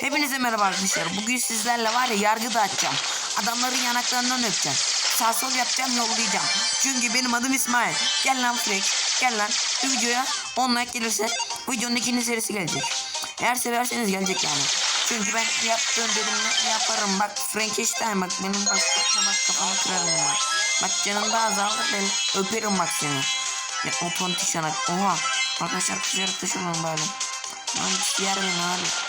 Hepinize merhaba arkadaşlar. Bugün sizlerle var ya yargı dağıtacağım. Adamların yanaklarından öpeceğim. Sağ sol yapacağım yollayacağım. Çünkü benim adım İsmail. Gel lan Fresh. Gel lan. Bu videoya 10 like gelirse videonun ikinci serisi gelecek. Eğer severseniz gelecek yani. Çünkü ben yaptığım dedim ne yaparım. Bak Frankenstein bak benim başlıkla bak kafamı kırarım bak. Bak canım da azaldı ben öperim bak seni. Ya otomatik yanak. Oha. Arkadaşlar kızarak taşımam böyle. Lan yer beni abi.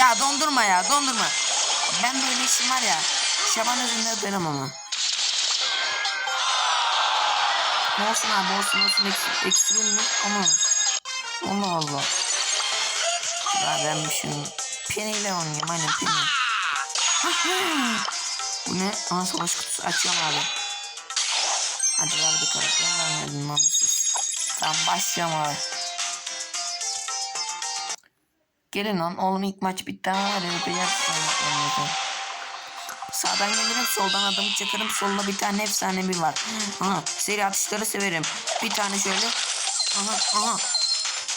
Ya dondurma ya dondurma. Ben böyle işim var ya. Şaban özünde öperim ama. Olsun abi olsun olsun Eks- ekstrem mi? Ama. Allah Allah. Ya ben bir şunu peniyle oynayayım aynen peni. Bu ne? Ana savaş kutusu açıyorum abi. Hadi ver bakalım. Ben vermedim. Tamam başlayalım abi. Gelin lan oğlum ilk maç bitti öpeceğiz sonra. Sağdan gelirim soldan adamı çakarım solda bir tane efsane bir var. Aha seri atışları severim. Bir tane şöyle. Aha aha.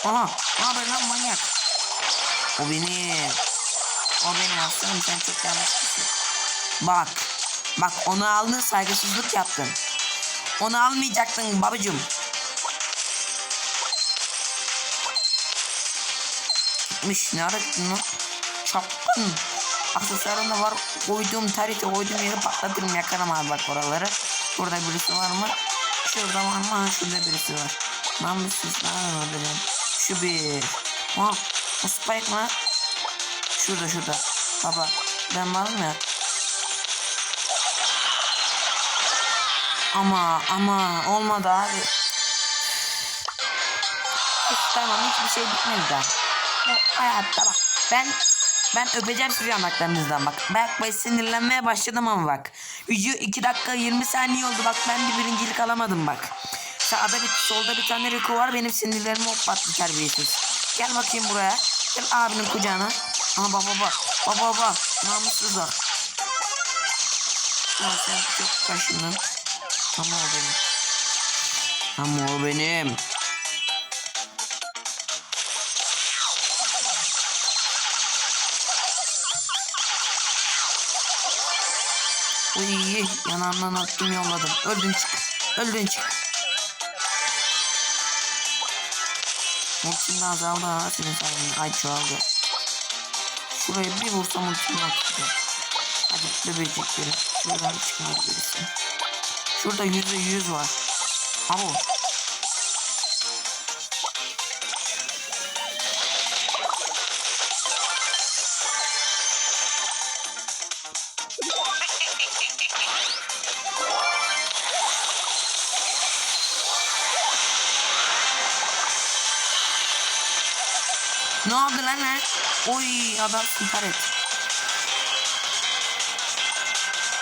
Aha. Ne haber lan manyak. O benim. O benim aslanım sen çok yanlışlısın. Bak. Bak onu aldın saygısızlık yaptın. Onu almayacaktın babacım. Gitmiş ne ara gittin lan? Çapkın. Aksesuarım da var. Koyduğum tarihte koyduğum yeri patlatırım yakarım abi bak oraları. Burada birisi var mı? Şurada var mı? Şurada birisi var. Namussuz lan. Şu bir. Ha, o spike mı? Şurada şurada. Baba ben varım ya. Ama ama olmadı abi. Tamam hiçbir şey bitmedi daha. Hayatta bak ben ben öpeceğim sizi yanaklarınızdan bak. Bak ben sinirlenmeye başladım ama bak. Video 2 dakika 20 saniye oldu bak ben bir birincilik alamadım bak. Sağda bir solda bir tane Rico var benim sinirlerimi hoplattı terbiyesiz. Gel bakayım buraya. Gel abinin kucağına. Aha baba baba. Baba baba. Namussuz bak. Ya sen çok kaşındın. Ama o benim. Ama o benim. Yanağından attım yolladım. Öldün çık. Öldün çık. Ultim de azaldı ha senin sayende. Ay çoğaldı. Şuraya bir vursam ultim atacak. Hadi bebeciklerim. Şuradan çıkmadı birisi. Şurada yüzde yüz var. Abo. Ne oldu lan ha? Oy adam süper et.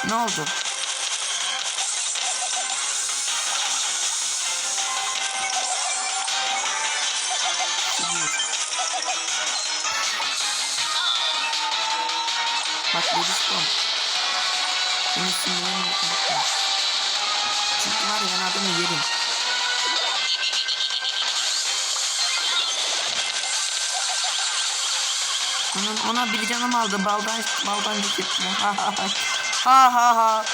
Ne oldu? Gidiyor. Bak Bridgestone. Benim sinirlerim unutma. Çünkü var ya ben adamı yerim. Onun, ona bir canım aldı. Baldan baldan gitti. Ha ha ha. Ha ha ha.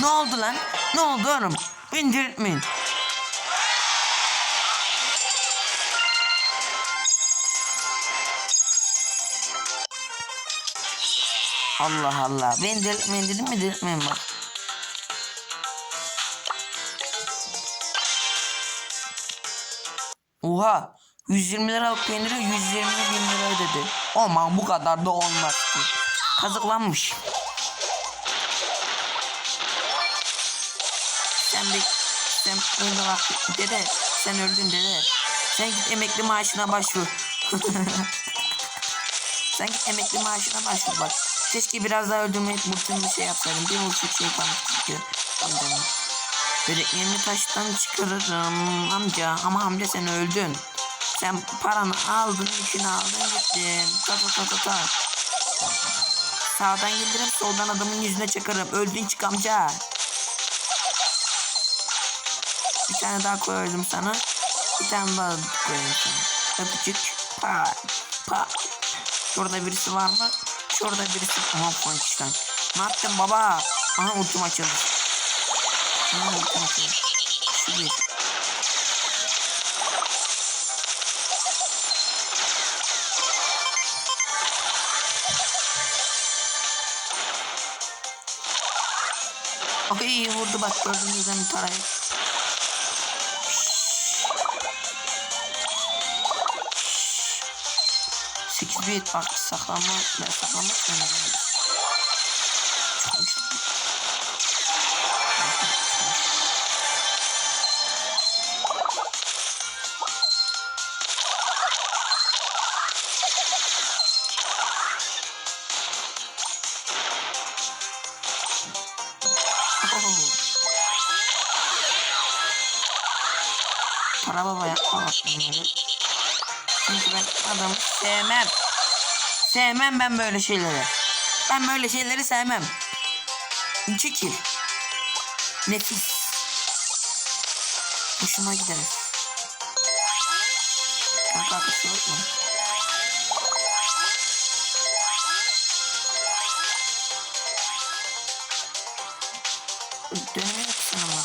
Ne oldu lan? Ne oldu oğlum? Beni Allah Allah. Ben delirtmeyin dedim mi delirtmeyin bak. Oha. 120 liralık peyniri 120 bin lira ödedi. Aman bu kadar da olmaz ki. Kazıklanmış. Sen bir sen öldün dede sen öldün dede. Sen git emekli maaşına başvur. Sen git emekli maaşına başvur bak. Keşke biraz daha öldürmeyi mutlum bir şey yapsaydım. Bir buçuk şey kalmış çünkü. Amcanın. Böreklerini taştan çıkarırım amca. Ama amca sen öldün. Sen paranı aldın, yükünü aldın gittin. Ta ta ta ta ta. Sağdan gelirim, soldan adamın yüzüne çakarım. Öldün çık amca. Bir tane daha koyarım sana. Bir tane daha koyarım sana. Öpücük. Pa. Pa. Şurada birisi var mı? Şurada birisi. Aha Frankenstein. Ne yaptın baba? Aha ultim açıldı. Aha ultim açıldı. Şu bir. İyi vurdu bak gördüğünüz yüzden parayı. Sekiz bit bak saklama ben saklamak zorundayım. Çıkmış. Oh. Para baba yapma bak bunları. Çünkü ben adamı sevmem. Sevmem ben böyle şeyleri. Ben böyle şeyleri sevmem. Çekil. Nefis. Hoşuma gider. Kanka kusura bakma. Döneme gitsin ama.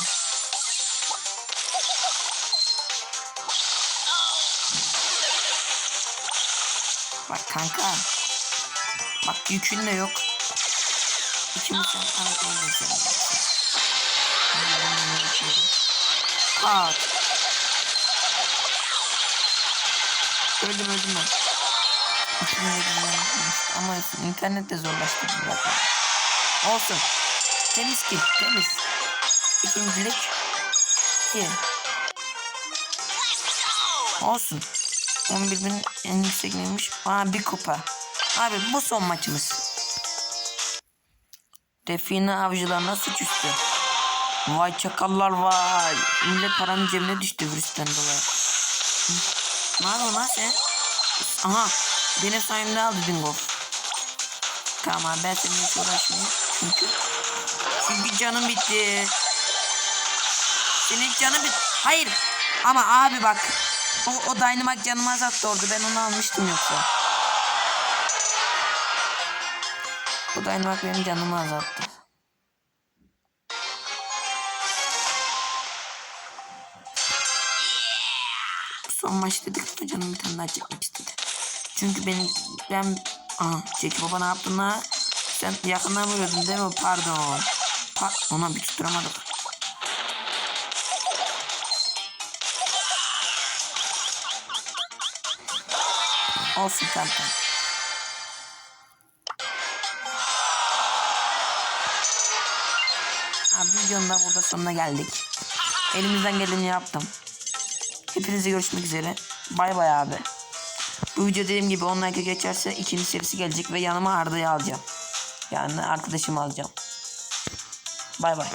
Bak kanka. Bak yükün de yok. İkimiz sen evet sen. Pat. Öldüm öldüm ben. De güzel Ama internet de zorlaştırdı zaten. Olsun. Temiz ki temiz. İkincilik. İyi. Olsun. 11 bin en yüksek neymiş? Aa bir kupa. Abi bu son maçımız. Define avcılarına suçüstü. Vay çakallar vay. Millet paranın cebine düştü virüsten dolayı. Ne yapıyorsun lan sen? Aha. Benim sayemde aldı Dingo. Tamam ben seninle hiç uğraşmayayım. Çünkü çünkü canım bitti. Senin canın bit. Hayır. Ama abi bak. O, o Dynamite canımı azalttı orada. Ben onu almıştım yoksa. O Dynamite benim canımı azalttı. Son maç dedik ama canım bir tane daha çekmek istedi. Çünkü benim ben Aha Çeki baba ne yaptın la? Sen yakından vuruyordun değil mi? Pardon. Pa Ona bir tutturamadık. Olsun kanka. Videonun da burada sonuna geldik. Elimizden geleni yaptım. Hepinize görüşmek üzere. Bay bay abi. Bu video dediğim gibi 10 like geçerse ikinci serisi gelecek ve yanıma Arda'yı alacağım. Yani arkadaşımı alacağım. Bay bay.